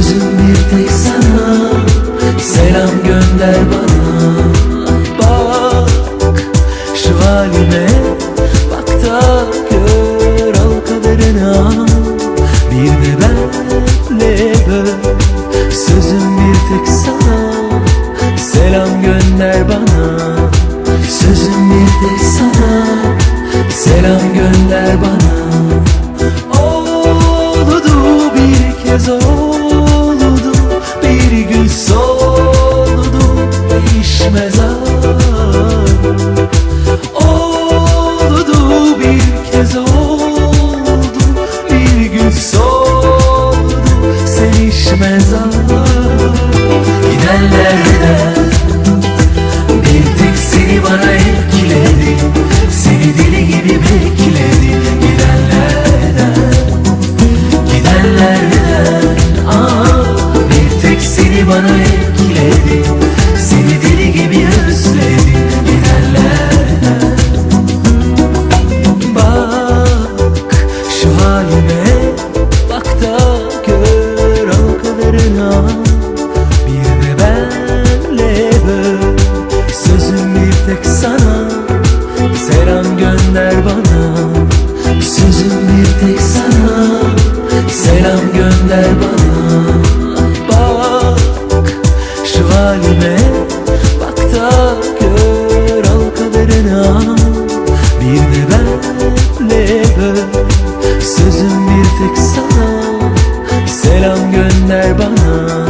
Sözüm bir tek sana. Selam gönder bana. Bak şu halime. Bak da gör al kaderine. Bir de benle böl. Sözüm bir tek sana. Selam gönder bana. Sözüm bir tek sana. Selam gönder bana. Soldu değişmez Oldu bir kez oldu Bir gün. Soldu sevişmez Gidenlerden bir tek seni bana bana etkiledi. Seni deli gibi özledi. Gidenlerden Bak şu halime Bak da gör al kaderine Bir de benle böl Sözüm bir tek sana. Selam gönder bana Sözüm bir tek sana Bir de benle böl. Sözüm bir tek sana. Selam gönder bana